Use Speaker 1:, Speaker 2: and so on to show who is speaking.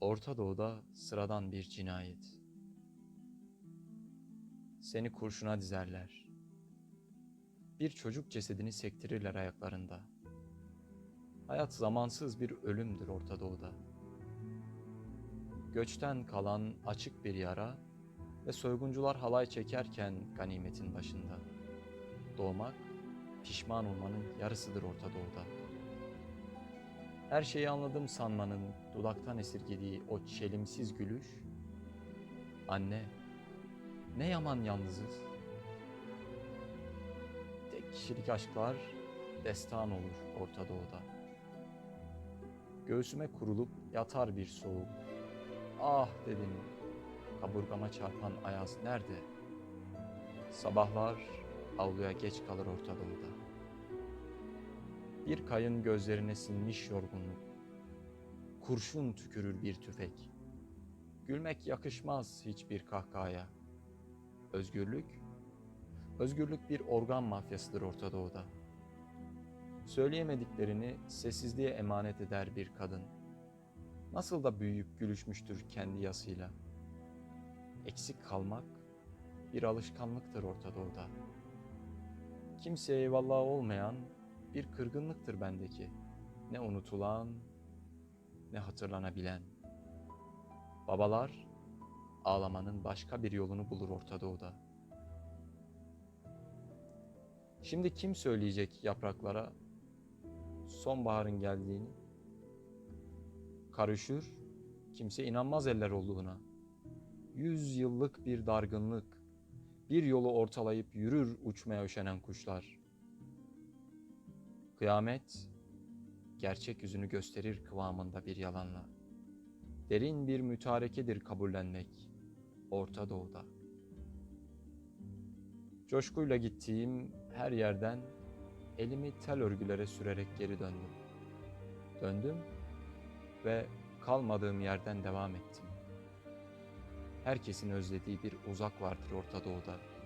Speaker 1: Orta Doğu'da sıradan bir cinayet. Seni kurşuna dizerler. Bir çocuk cesedini sektirirler ayaklarında. Hayat zamansız bir ölümdür Orta Doğu'da. Göçten kalan açık bir yara ve soyguncular halay çekerken ganimetin başında. Doğmak, pişman olmanın yarısıdır Orta Doğu'da. Her şeyi anladım sanmanın dudaktan esirgediği o çelimsiz gülüş. Anne, ne yaman yalnızız. Tek kişilik aşklar destan olur Orta Doğu'da. Göğsüme kurulup yatar bir soğuk. Ah dedim, kaburgama çarpan ayaz nerede? Sabahlar avluya geç kalır Orta Doğu'da. Bir kayın gözlerine sinmiş yorgunluk. Kurşun tükürür bir tüfek. Gülmek yakışmaz hiçbir kahkahaya. Özgürlük, özgürlük bir organ mafyasıdır Orta Doğu'da. Söyleyemediklerini sessizliğe emanet eder bir kadın. Nasıl da büyüyüp gülüşmüştür kendi yasıyla. Eksik kalmak bir alışkanlıktır Orta Doğu'da. Kimseye eyvallah olmayan bir kırgınlıktır bendeki. Ne unutulan ne hatırlanabilen. Babalar ağlamanın başka bir yolunu bulur Orta Doğu'da. Şimdi kim söyleyecek yapraklara sonbaharın geldiğini? Karışır, kimse inanmaz eller olduğuna. Yüz yıllık bir dargınlık, bir yolu ortalayıp yürür uçmaya üşenen kuşlar. Kıyamet, gerçek yüzünü gösterir kıvamında bir yalanla. Derin bir mütarekedir kabullenmek Orta Doğu'da. Coşkuyla gittiğim her yerden elimi tel örgülere sürerek geri döndüm. Döndüm ve kalmadığım yerden devam ettim. Herkesin özlediği bir uzak vardır Orta Doğu'da.